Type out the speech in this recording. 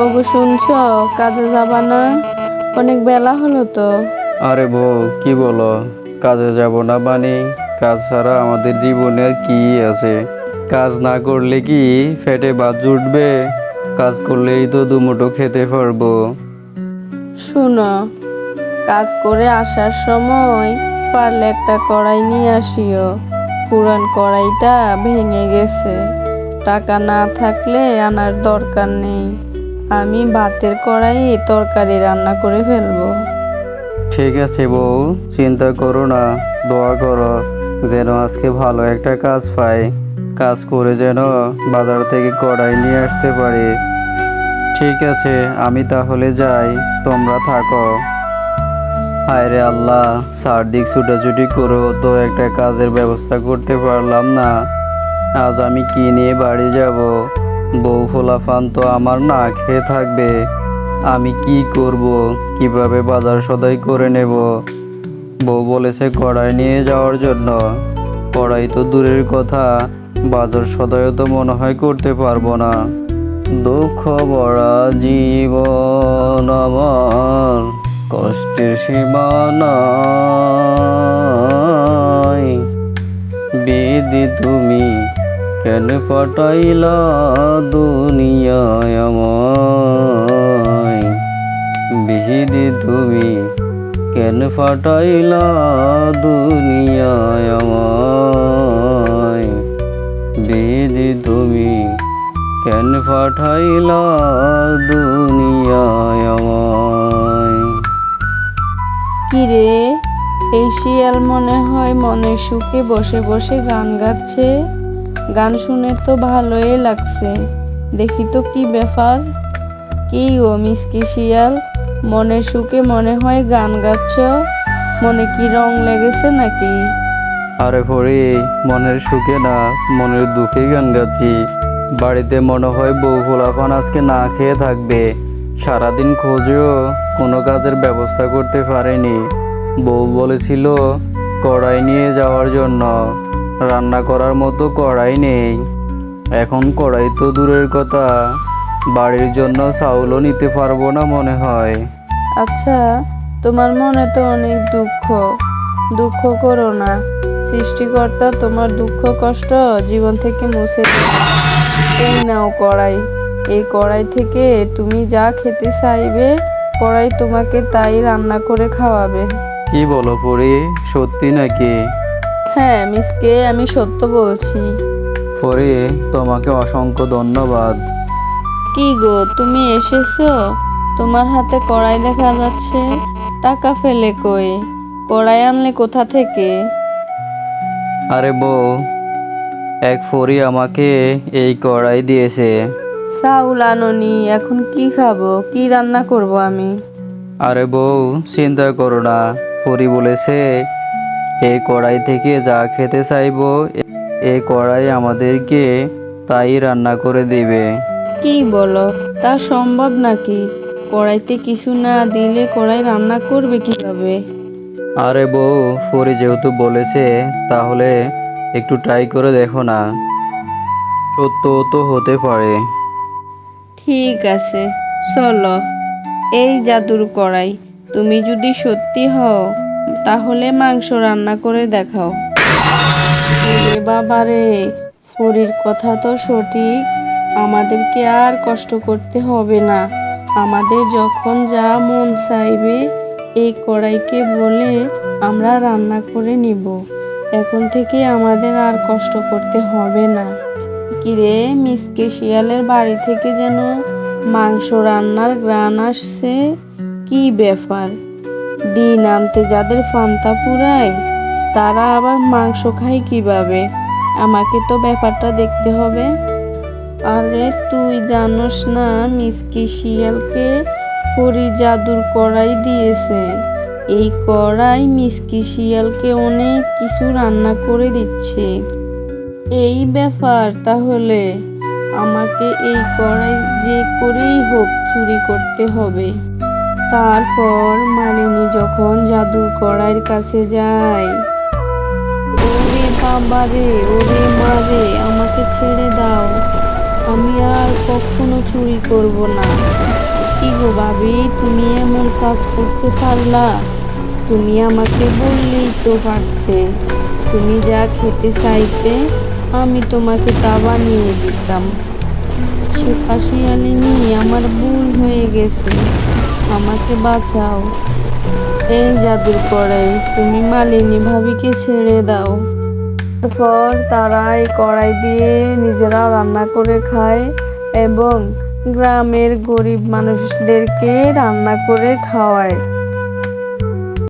ওগো শুনছ? কাজে যাবা না? অনেক বেলা হলো তো। আরে বউ কি বলো? কাজে যাব না মানে? কাজ ছাড়া আমাদের জীবনের কি আছে? কাজ না করলে কি ফেটে বাদ জুটবে? কাজ করলেই তো দুমুঠো খেতে পারব। শুনো কাজ করে আসার সময় পারলে একটা কড়াই নিয়ে আসিও। পুরান কড়াইটা ভেঙে গেছে। টাকা না থাকলে আনার দরকার নেই। আমি ভাতের কড়াই তরকারি রান্না করে ফেলব। ঠিক আছে বউ, চিন্তা করো না, দোয়া করো, যেন আজকে ভালো একটা কাজ পাই। কাজ করে যেন বাজার থেকে কড়াই নিয়ে আসতে পারি। ঠিক আছে, আমি তাহলে যাই, তোমরা থাকো। হায় রে আল্লাহ, সারদিক ছুটাছুটি করেও তো একটা কাজের ব্যবস্থা করতে পারলাম না। আজ আমি কি নিয়ে বাড়ি যাব? বউ ফোলাফান তো আমার না খেয়ে থাকবে। আমি কি করব? কীভাবে বাজার সদাই করে নেব? বউ বলেছে কড়াই নিয়ে যাওয়ার জন্য। কড়াই তো দূরের কথা, বাজার সদাইও তো মনে হয় করতে পারব না। দুঃখ ভরা জীবন আমার, কষ্টের সীমানা বেদি তুমি কেন পাঠাইলা দুনিয়ায় বিহিদি তুমি কেন পাঠাইলা দুনিয়ায় বিহিদি তুমি কেন পাঠাইলা দুনিয়ায় কিরে, এই শিয়াল মনে হয় মনের সুখে বসে বসে গান গাচ্ছে? গান শুনে তো ভালোই লাগছে। দেখি তো কি ব্যাপার। কি গো মিসকি শিয়াল মনের সুখে মনে হয় গান গাচ্ছ? মনে কি রং লেগেছে নাকি? আরে হরি মনের সুখে না, মনের দুঃখে গান গাচ্ছি। বাড়িতে মনে হয় বউ ফোলাফান আজকে না খেয়ে থাকবে। সারাদিন খোঁজেও কোনো কাজের ব্যবস্থা করতে পারেনি। বউ বলেছিল, কড়াই নিয়ে যাওয়ার জন্য। রান্না করার মতো কড়াই নেই। এখন কড়াই তো দূরের কথা। বাড়ির জন্য চাউলও নিতে পারব না মনে হয়। আচ্ছা তোমার মনে তো অনেক দুঃখ। দুঃখ করো না। সৃষ্টিকর্তা তোমার দুঃখ কষ্ট জীবন থেকে মুছে এই নাও কড়াই। এই কড়াই থেকে তুমি যা খেতে চাইবে কড়াই তোমাকে তাই রান্না করে খাওয়াবে। কি বলো পরে? সত্যি নাকি? হ্যাঁ মিসকে আমি সত্য বলছি। পরি তোমাকে অসংখ্য ধন্যবাদ। কি গো তুমি এসেছ? তোমার হাতে কড়াই দেখা যাচ্ছে। টাকা ফেলে কই? কড়াই আনলে কোথা থেকে? আরে বউ এক ফরি আমাকে এই কড়াই দিয়েছে। চাউল আননি এখন কি খাব? কি রান্না করব আমি? আরে বউ চিন্তা করো না। ফরি বলেছে এই কড়াই থেকে যা খেতে চাইব এই কড়াই আমাদেরকে তাই রান্না করে দেবে। কি বলো তা সম্ভব নাকি? কড়াইতে কিছু না দিলে কড়াই রান্না করবে কীভাবে? আরে বউ ফরি যেহেতু বলেছে তাহলে একটু ট্রাই করে দেখো না। সত্য তো হতে পারে। ঠিক আছে চলো। এই জাদুর কড়াই তুমি যদি সত্যি হও। তাহলে মাংস রান্না করে দেখাও। বাবারে ফরির কথা তো সঠিক। আমাদেরকে আর কষ্ট করতে হবে না। আমাদের যখন যা মন চাইবে, এই কড়াইকে বলে আমরা রান্না করে নিব। এখন থেকে আমাদের আর কষ্ট করতে হবে না। কিরে, মিসকে শিয়ালের বাড়ি থেকে যেন মাংস রান্নার গ্রান আসছে? কি ব্যাপার? দিন আনতে যাদের ফান্তা ফুরায় তারা আবার মাংস খায় কীভাবে? আমাকে তো ব্যাপারটা দেখতে হবে। আরে তুই জানোস না, মিসকি শিয়ালকে ফরি জাদুর কড়াই দিয়েছে। এই কড়াই মিসকি শিয়ালকে অনেক কিছু রান্না করে দিচ্ছে। এই ব্যাপার তাহলে আমাকে এই কড়াই যে করেই হোক চুরি করতে হবে। তারপর মালিনী যখন জাদুর কড়াইয়ের কাছে যায়, ওরে বাবা রে ওরে মা রে আমাকে ছেড়ে দাও। আমি আর কখনো চুরি করব না। কি গো ভাবি, তুমি এমন কাজ করতে পারলা? তুমি আমাকে বললেই তো পারতে। তুমি যা খেতে চাইতে, আমি তোমাকে তা বানিয়ে দিতাম। সে ফাঁসিয়ালিনী আমার ভুল হয়ে গেছে। আমাকে বাঁচাও। এই জাদুর কড়াই তুমি মালিনী ভাবিকে ছেড়ে দাও। তারপর তারা এই কড়াই দিয়ে নিজেরা রান্না করে খায় এবং গ্রামের গরিব মানুষদেরকে রান্না করে খাওয়ায়।